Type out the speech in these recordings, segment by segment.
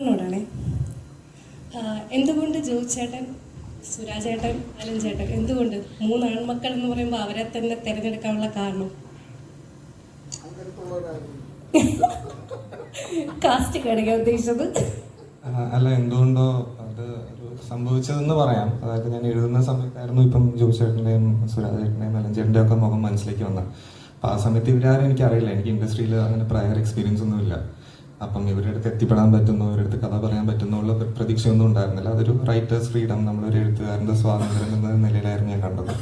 ോടാണേ എന്തുകൊണ്ട് ജോയിച്ചേട്ടൻ സുരാജേട്ടൻ അലൻ ചേട്ടൻ എന്തുകൊണ്ട് മൂന്ന് ആൺമക്കൾ എന്ന് പറയുമ്പോൾ അവരെ തന്നെ തിരഞ്ഞെടുക്കാനുള്ള കാരണം? കാസ്റ്റ് കാണിക്കാൻ ഉദ്ദേശിച്ചത്? അല്ല എന്തുകൊണ്ടോ അത് ഒരു സംഭവിച്ചതെന്ന് പറയാം. അതായത് ഞാൻ എഴുതുന്ന സമയത്തായിരുന്നു ഇപ്പം ജോസേട്ടന്റെയും സുരാജേട്ടന്റെയും അലഞ്ചേട്ടന്റെ ഒക്കെ മുഖം മനസ്സിലേക്ക് വന്നത്. അപ്പം ആ സമയത്ത് ഇവരാരും എനിക്കറിയില്ല. എനിക്ക് ഇൻഡസ്ട്രിയിൽ അങ്ങനെ പ്രയർ എക്സ്പീരിയൻസ് ഒന്നുമില്ല. അപ്പം ഇവരുടെ അടുത്ത് എത്തിപ്പെടാൻ പറ്റുന്നു ഇവരുടെ അടുത്ത് കഥ പറയാൻ പറ്റുന്നു ഉള്ള പ്രതീക്ഷയൊന്നും ഉണ്ടായിരുന്നില്ല. അതൊരു റൈറ്റേഴ്സ് ഫ്രീഡം നമ്മളൊരു എഴുത്തുകാരന്റെ സ്വാതന്ത്ര്യം എന്ന നിലയിലായിരുന്നു ഞാൻ കണ്ടത്.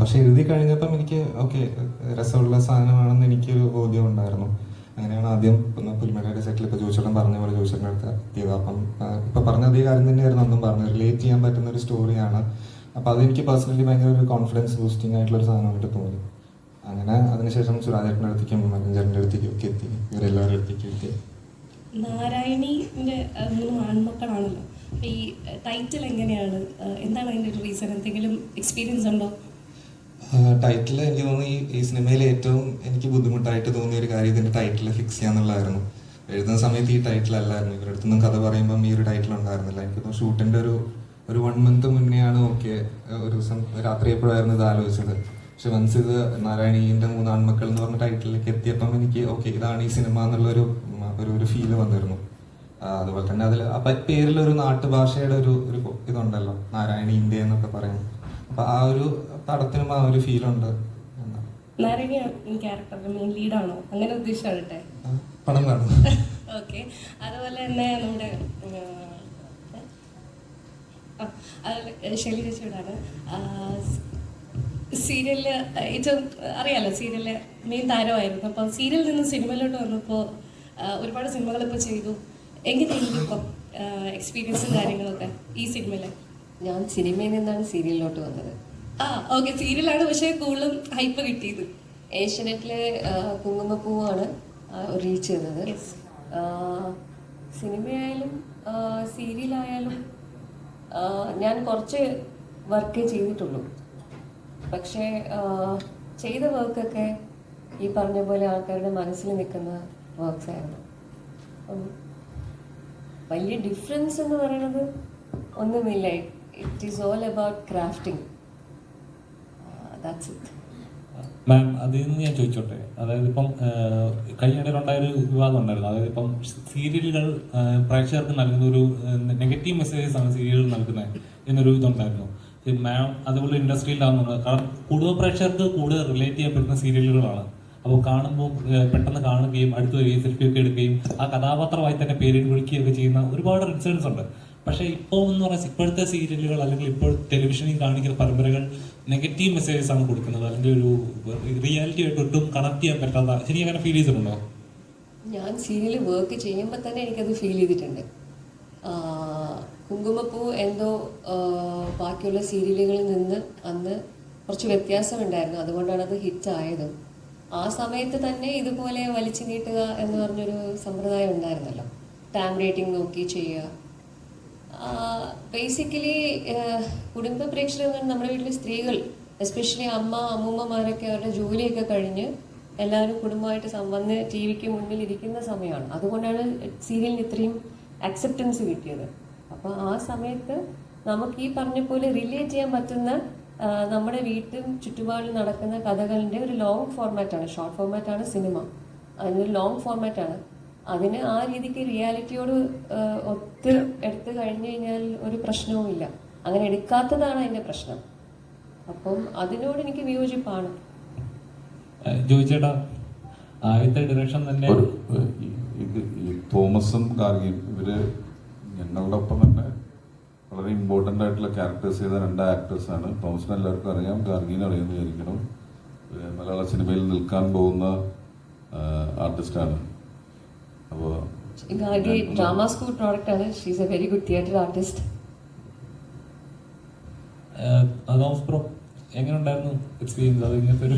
പക്ഷെ എഴുതി കഴിഞ്ഞപ്പം എനിക്ക് ഓക്കെ രസമുള്ള സാധനമാണെന്ന് എനിക്കൊരു ബോധ്യം ഉണ്ടായിരുന്നു. അങ്ങനെയാണ് ആദ്യം പുലിമലയുടെ സെറ്റിൽ ഇപ്പോൾ ജോയിച്ചേട്ടൻ പറഞ്ഞ പോലെ ജോയിച്ചേട്ടന്റെ അടുത്ത് എത്തിയത്. അപ്പം ഇപ്പം പറഞ്ഞ അതേ കാര്യം തന്നെയായിരുന്നു അന്നും പറഞ്ഞത്. റിലേറ്റ് ചെയ്യാൻ പറ്റുന്ന ഒരു സ്റ്റോറിയാണ് അപ്പം അതെനിക്ക് പേഴ്സണലി ഭയങ്കര ഒരു കോൺഫിഡൻസ് ബൂസ്റ്റിംഗ് ആയിട്ടുള്ള ഒരു സാധനമായിട്ട് തോന്നി. അങ്ങനെ അതിനുശേഷം സുരാജേട്ടന്റെ അടുത്തേക്കും മലഞ്ചേട്ടന്റെ അടുത്തേക്കും ഒക്കെ എത്തി. ഇവരെല്ലാവരുടെ അടുത്തേക്കും എത്തി. നാരായണീന്റെ മൂന്ന് ആൺമക്കളാണല്ലോ. ഈ ടൈറ്റിൽ എങ്ങനെയാണ്? എന്താണ് അതിന്റെ ഒരു റീസൺ എന്തെങ്കിലും എക്സ്പീരിയൻസ് ഉണ്ടോ? ടൈറ്റിൽ എനിക്ക് തോന്നുന്നു ഈ ഈ സിനിമയിൽ ഏറ്റവും എനിക്ക് ബുദ്ധിമുട്ടായിട്ട് തോന്നിയ ഒരു കാര്യം ഇതിന്റെ ടൈറ്റിൽ ഫിക്സ് ചെയ്യാന്നുള്ളതായിരുന്നു. എഴുതുന്ന സമയത്ത് ഈ ടൈറ്റിൽ അല്ലായിരുന്നു. ഇവരുടെ അടുത്തൊന്നും കഥ പറയുമ്പം ഈ ഒരു ടൈറ്റിൽ ഉണ്ടായിരുന്നില്ല. എനിക്ക് തോന്നുന്നു ഷൂട്ടിന്റെ ഒരു ഒരു വൺ മന്ത് മുന്നെയാണ് ഓക്കെ ഒരു ദിവസം രാത്രി എപ്പോഴായിരുന്നു ഇത് ആലോചിച്ചത്. പക്ഷെ വൺസ് ഇത് നാരായണീന്റെ മൂന്ന് ആൺമക്കൾ എന്ന് പറഞ്ഞ ടൈറ്റിലേക്ക് എത്തിയപ്പം എനിക്ക് ഓക്കെ ഇതാണ് ഈ സിനിമ എന്നുള്ളൊരു ഒരു ഒരു ഫീൽ വന്നിരുന്നു. അതുപോലെ തന്നെ അതിൽ ആ പേരിലൊരു നാട്ടുഭാഷയുടെ ഒരു ഒരു ഇതുണ്ടല്ലോ നാരായണി ഇന്ത്യ എന്നൊക്കെ പറയും അപ്പൊ ആ ഒരു പടത്തിനും ആ ഒരു ഫീലുണ്ട്. നാരായണി ക്യാരക്ടറിന്റെ മെയിൻ ലീഡാണോ അങ്ങനെ ഉദ്ദേശിച്ചാണ് പണം കാണും. ഓക്കെ അതുപോലെ തന്നെ നമ്മുടെ ഷെലി ചേച്ചിയോടാണ്. സീരിയലിൽ ഏറ്റവും അറിയാലോ സീരിയലിൽ മെയിൻ താരമായിരുന്നു. അപ്പോൾ സീരിയലിൽ നിന്ന് സിനിമയിലോട്ട് വന്നപ്പോൾ ഒരുപാട് സിനിമകൾ ഇപ്പൊ ചെയ്തു. എങ്ങനെയായിരിക്കും ഇപ്പം എക്സ്പീരിയൻസും കാര്യങ്ങളൊക്കെ ഈ സിനിമയിൽ ഞാൻ സിനിമയിൽ നിന്നാണ് സീരിയലിലോട്ട് വന്നത്. ആ ഓക്കെ സീരിയലാണ് പക്ഷേ കൂടുതലും ഹൈപ്പ് കിട്ടിയത്. ഏഷ്യനെറ്റിലെ കുങ്കുമപ്പൂവാണ് റീച്ച് ചെയ്തത്. സിനിമയായാലും സീരിയലായാലും ഞാൻ കുറച്ച് വർക്കേ ചെയ്തിട്ടുള്ളൂ. പക്ഷേ ചെയ്ത വർക്കൊക്കെ ഈ പറഞ്ഞ പോലെ ആൾക്കാരുടെ മനസ്സിൽ നിൽക്കുന്ന വർക്ക്സ് ആയിരുന്നു. അപ്പം വലിയ ഡിഫറൻസ് എന്ന് പറയുന്നത് ഒന്നുമില്ല. It is all about crafting that's it ma'am അതിൽ നിന്ന് ഞാൻ ചോദിച്ചോട്ടെ? അതായത് ഇപ്പം കഴിഞ്ഞിടയിലുണ്ടായ ഒരു വിവാദം ഉണ്ടായിരുന്നു. അതായത് ഇപ്പം സീരിയലുകൾ പ്രേക്ഷകർക്ക് നൽകുന്ന ഒരു നെഗറ്റീവ് മെസ്സേജസ് ആണ് സീരിയലുകൾ നൽകുന്നത് എന്നൊരു ഇതുണ്ടായിരുന്നു. മാം അതുപോലെ ഇൻഡസ്ട്രിയിലാവുന്നത് കാരണം കൂടുതൽ പ്രേക്ഷകർക്ക് കൂടുതൽ റിലേറ്റ് ചെയ്യാൻ പറ്റുന്ന സീരിയലുകളാണ് അപ്പോൾ കാണുമ്പോൾ പെട്ടെന്ന് കാണുകയും അടുത്ത് വരികയും സെൽഫി ഒക്കെ എടുക്കുകയും ആ കഥാപാത്രമായി തന്നെ പേരിട്ട് വിളിക്കുകയൊക്കെ ചെയ്യുന്ന ഒരുപാട് ഇൻസിഡൻസ് ഉണ്ട്. പക്ഷേ ഇപ്പോൾ എന്ന് പറഞ്ഞാൽ ഇപ്പോഴത്തെ സീരിയലുകൾ അല്ലെങ്കിൽ ഇപ്പോൾ ടെലിവിഷനിൽ കാണിക്കുന്ന പരമ്പരകൾ നെഗറ്റീവ് മെസ്സേജസ് ആണ് കൊടുക്കുന്നത്. അല്ലെങ്കിൽ ഒരു റിയാലിറ്റി ആയിട്ട് ഒട്ടും കണക്ട് ചെയ്യാൻ പറ്റാത്ത ശരി അങ്ങനെ ഫീൽ ചെയ്തിട്ടുണ്ടോ? ഞാൻ സീരിയൽ വർക്ക് ചെയ്യുമ്പോൾ തന്നെ എനിക്കത് ഫീൽ ചെയ്തിട്ടുണ്ട്. കുങ്കുമപ്പൂ എന്തോ ബാക്കിയുള്ള സീരിയലുകളിൽ നിന്ന് അന്ന് കുറച്ച് വ്യത്യാസമുണ്ടായിരുന്നു അതുകൊണ്ടാണ് അത് ഹിറ്റ് ആയത്. ആ സമയത്ത് തന്നെ ഇതുപോലെ വലിച്ചു നീട്ടുക എന്ന് പറഞ്ഞൊരു സമ്പ്രദായം ഉണ്ടായിരുന്നല്ലോ. ടാം റേറ്റിംഗ് നോക്കി ചെയ്യുക. ബേസിക്കലി കുടുംബ പ്രേക്ഷകർ നമ്മുടെ വീട്ടിലെ സ്ത്രീകൾ എസ്പെഷ്യലി അമ്മ അമ്മൂമ്മമാരൊക്കെ അവരുടെ ജോലിയൊക്കെ കഴിഞ്ഞ് എല്ലാവരും കുടുംബമായിട്ട് വന്ന് ടി വിക്ക് മുന്നിൽ ഇരിക്കുന്ന സമയമാണ്. അതുകൊണ്ടാണ് സീരിയലിന് ഇത്രയും അക്സെപ്റ്റൻസ് കിട്ടിയത്. അപ്പോൾ ആ സമയത്ത് നമുക്ക് ഈ പറഞ്ഞ പോലെ റിലേറ്റ് ചെയ്യാൻ പറ്റുന്ന നമ്മുടെ വീട്ടിലും ചുറ്റുപാടിൽ നടക്കുന്ന കഥകളുടെ ഒരു ലോങ് ഫോർമാറ്റാണ് ഷോർട്ട് ഫോർമാറ്റാണ് സിനിമ അതിനൊരു ലോങ് ഫോർമാറ്റാണ് അതിന് ആ രീതിക്ക് റിയാലിറ്റിയോട് ഒത്ത് എടുത്തു കഴിഞ്ഞു കഴിഞ്ഞാൽ ഒരു പ്രശ്നവുമില്ല അങ്ങനെ എടുക്കാത്തതാണ് അതിന്റെ പ്രശ്നം. അപ്പം അതിനോട് എനിക്ക് വിയോജിപ്പാണ്. ചോദിച്ചേട്ടാ ആദ്യത്തെ ഡയറക്ഷൻ തന്നെ? ഒരു ഇത് ഈ തോമസും ഗാർഗിയും ഇവർ ഞങ്ങളുടെ ഒപ്പം തന്നെ വളരെ ഇമ്പോർട്ടന്റ് ആയിട്ടുള്ള ക്യാരക്ടേഴ്സ് ചെയ്ത രണ്ട് ആക്ടേഴ്സാണ് തോമസിന് എല്ലാവർക്കും അറിയാം. ഗാർഗീനെ അറിയാമെന്ന് വിചാരിക്കണം മലയാള സിനിമയിൽ നിൽക്കാൻ പോകുന്ന ആർട്ടിസ്റ്റാണ് അപ്പോൾ ഗാർഗി ഡ്രാമ സ്കൂൾ പ്രോഡക്റ്റ് ആണ്. She's a very good theatre artist pro എങ്ങനെ ഉണ്ടായിരുന്നു എക്സ്പീരിയൻസ് അത് ഇങ്ങനത്തെ ഒരു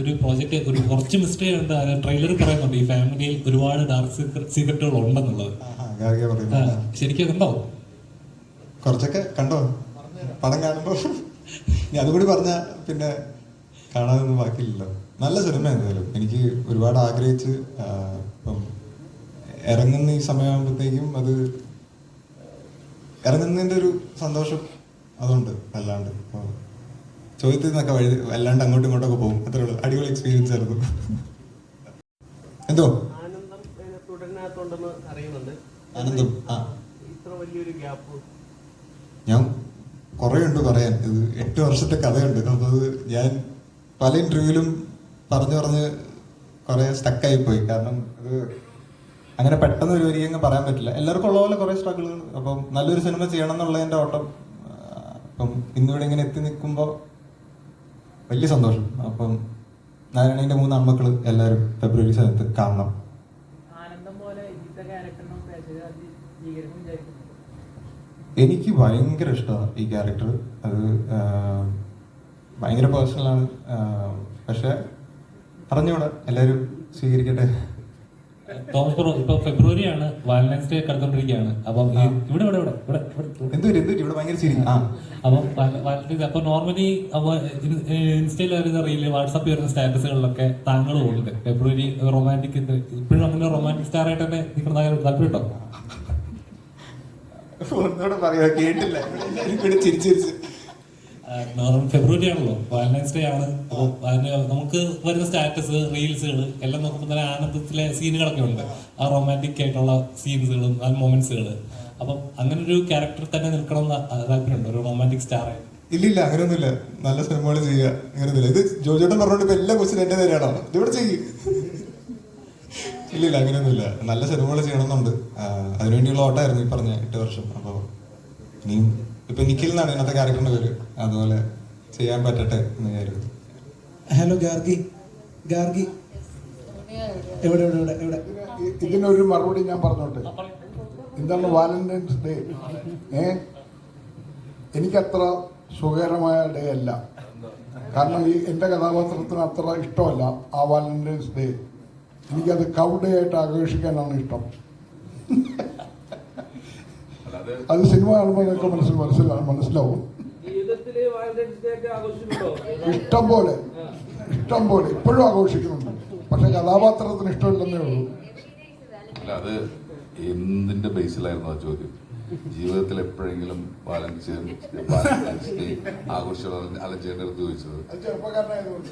ഒരു പ്രോജക്റ്റ് ഒരു കുറച്ച് മിസ്റ്റേക്ക് ഉണ്ട്. ട്രെയിലർ പറയുന്നുണ്ട് ഈ ഫാമിലിയിൽ ഒരുപാട് ഡാർക്ക് സീക്രട്ടുകൾ ഉണ്ടെന്നുള്ളത്. ഗാർഗിയ പറയുന്നത് പറയുന്നു. ശരിക്കും അതുണ്ടോ കുറച്ചൊക്കെ കണ്ടോ? പടം കാണുമ്പോ. ഇനി അതുകൂടി പറഞ്ഞ പിന്നെ കാണാതൊന്നും ബാക്കിയില്ലല്ലോ. നല്ല സിനിമ എന്തായാലും എനിക്ക് ഒരുപാട് ആഗ്രഹിച്ച് ഇപ്പം ഇറങ്ങുന്ന ഈ സമയമാകുമ്പോഴത്തേക്കും അത് ഇറങ്ങുന്നതിന്റെ ഒരു സന്തോഷം അതുണ്ട് അല്ലാണ്ട് ഇപ്പോൾ ചോദ്യത്തിൽ നിന്നൊക്കെ വഴി അല്ലാണ്ട് അങ്ങോട്ടും ഇങ്ങോട്ടൊക്കെ പോകും. അത്രേ ഉള്ളൂ. അടിപൊളി എക്സ്പീരിയൻസ് ആയിരുന്നു. എന്തോ? അറിയുന്നുണ്ട്. ആനന്ദം ആ. ഞാൻ കുറേ ഉണ്ട് പറയാൻ. ഇത് എട്ട് വർഷത്തെ കഥയുണ്ട്. അത് ഞാൻ പല ഇന്റർവ്യൂവിലും പറഞ്ഞു പറഞ്ഞ് കുറേ സ്റ്റക്കായി പോയി. കാരണം ഇത് അങ്ങനെ പെട്ടെന്ന് ഒരു വരിയങ്ങ് പറയാൻ പറ്റില്ല. എല്ലാവർക്കും ഉള്ള പോലെ കുറേ സ്ട്രഗിളുകൾ അപ്പം നല്ലൊരു സിനിമ ചെയ്യണം എന്നുള്ള എന്റെ ഓട്ടം അപ്പം ഇന്നിവിടെ ഇങ്ങനെ എത്തി നിൽക്കുമ്പോൾ വലിയ സന്തോഷം. അപ്പം നാരായണീന്റെ മൂന്ന് അമ്മക്കൾ എല്ലാവരും ഫെബ്രുവരി സ്ഥലത്ത് കാണണം ആനന്ദം പോലെ ഇന്നത്തെ ക്യാരക്ടറിനും പ്രേക്ഷകർ അത് സ്വീകരിക്കും വിചാരിക്കുന്നു എനിക്ക് ഭയങ്കര ഇഷ്ടമാണ് ഈ ക്യാരക്ടർ അത് ഭയങ്കര പേഴ്സണലാണ് പക്ഷെ അറിഞ്ഞൂടാ. എല്ലാവരും സ്വീകരിക്കട്ടെ. തോമസ് ബ്രോ ഇപ്പൊ ഫെബ്രുവരി ആണ് വാലന്റൈൻസ് ഡേ കടന്നുകൊണ്ടിരിക്കുകയാണ്. അപ്പം ഇവിടെ ഇവിടെ ഇവിടെ ഇവിടെ അപ്പം വാലന്റൈൻസ് അപ്പൊ നോർമലി ഇൻസ്റ്റയിൽ വരുന്ന റീൽ വാട്സാപ്പിൽ വരുന്ന സ്റ്റാറ്റസുകളിലൊക്കെ താങ്കളും ഉണ്ട് ഫെബ്രുവരി റൊമാന്റിക് ഇപ്പോഴും അങ്ങനെ റൊമാന്റിക് സ്റ്റാർ ആയിട്ട് തന്നെ നിൽക്കുന്ന താല്പര്യം ഉണ്ടോ ഒന്നുകൂടെ പറയാ കേട്ടില്ല. ഇവിടെ ചിരിച്ച് ചിരിച്ച്. നോർമൽ ഫെബ്രുവരി ആണല്ലോ വാലന്റൈൻസ് ഡേ ആണ്. നമുക്ക് വരുന്ന സ്റ്റാറ്റസ് റീൽസുകൾ എല്ലാം നോക്കുമ്പോൾ തന്നെ ആനന്ദത്തിലെ സീനുകളൊക്കെ ഉണ്ട്. ആ റൊമാന്റിക് ആയിട്ടുള്ള സീൻസുകളും ആ മൊമെന്റ്സുകൾ അപ്പം അങ്ങനെ ഒരു ക്യാരക്ടർ തന്നെ നിൽക്കണം എന്ന് താല്പര്യമുണ്ട്? ഒരു റൊമാന്റിക് സ്റ്റാർ ഇല്ല ഇല്ല അങ്ങനെയൊന്നുമില്ല. നല്ല സിനിമകൾ ചെയ്യുക അങ്ങനെയൊന്നുമില്ല. ഇത് ജോജോട്ടൻ പറഞ്ഞോണ്ട് ഇപ്പൊ എല്ലാ ക്വസ്റ്റിനും എന്റെ നേരെയാണോ. ഇതിവിടെ ചെയ്യും. ഇല്ലില്ല അങ്ങനെയൊന്നുമില്ല. നല്ല സിനിമകൾ ചെയ്യണമെന്നുണ്ട്. അതിനുവേണ്ടിയുള്ള ഓട്ടായിരുന്നു ഈ പറഞ്ഞ എട്ട് വർഷം. അപ്പോൾ ഇനിയും ഇപ്പൊ നിഖിൽ എന്നാണ് ഇന്നത്തെ കാര്യങ്ങളുടെ പേര് അതുപോലെ ചെയ്യാൻ പറ്റട്ടെ എന്ന് വിചാരിക്കുന്നു. ഹലോ ഗാർഗി. ഗാർഗി. എവിടെ എവിടെ എവിടെ എവിടെ? ഇതിനൊരു മറുപടി ഞാൻ പറഞ്ഞോട്ടെ? എന്താണ് വാലന്റൈൻസ് ഡേ. ഏ? എനിക്കത്ര സുഖകരമായ ഡേ അല്ല. കാരണം ഈ എന്റെ കഥാപാത്രത്തിന് അത്ര ഇഷ്ടമല്ല ആ വാലന്റൈൻസ് ഡേ. എനിക്കത് കൗ ഡേ ആയിട്ട് ആഘോഷിക്കാനാണ് ഇഷ്ടം. അത് സിനിമ കാണുമ്പോൾ നിങ്ങൾക്ക് മനസ്സിൽ മനസ്സിലാവും. മനസ്സിലാവും ഇഷ്ടം പോലെ. ഇഷ്ടം പോലെ. ഇപ്പോഴും ആഘോഷിക്കുന്നുണ്ട്. പക്ഷെ കഥാപാത്രത്തിന് ഇഷ്ടമില്ലെന്നേ ഉള്ളൂ. അല്ല അത് എന്തിന്റെ ബേസിലായിരുന്നു ആ ചോദ്യം? ജീവിതത്തിൽ എപ്പോഴെങ്കിലും വാലന്റൈൻസ് വാലന്റൈൻസ് ഡേ ആഘോഷം അലഞ്ചേണ്ട അടുത്ത് ചോദിച്ചത്. ചെറുപ്പക്കാരനായതുകൊണ്ട്.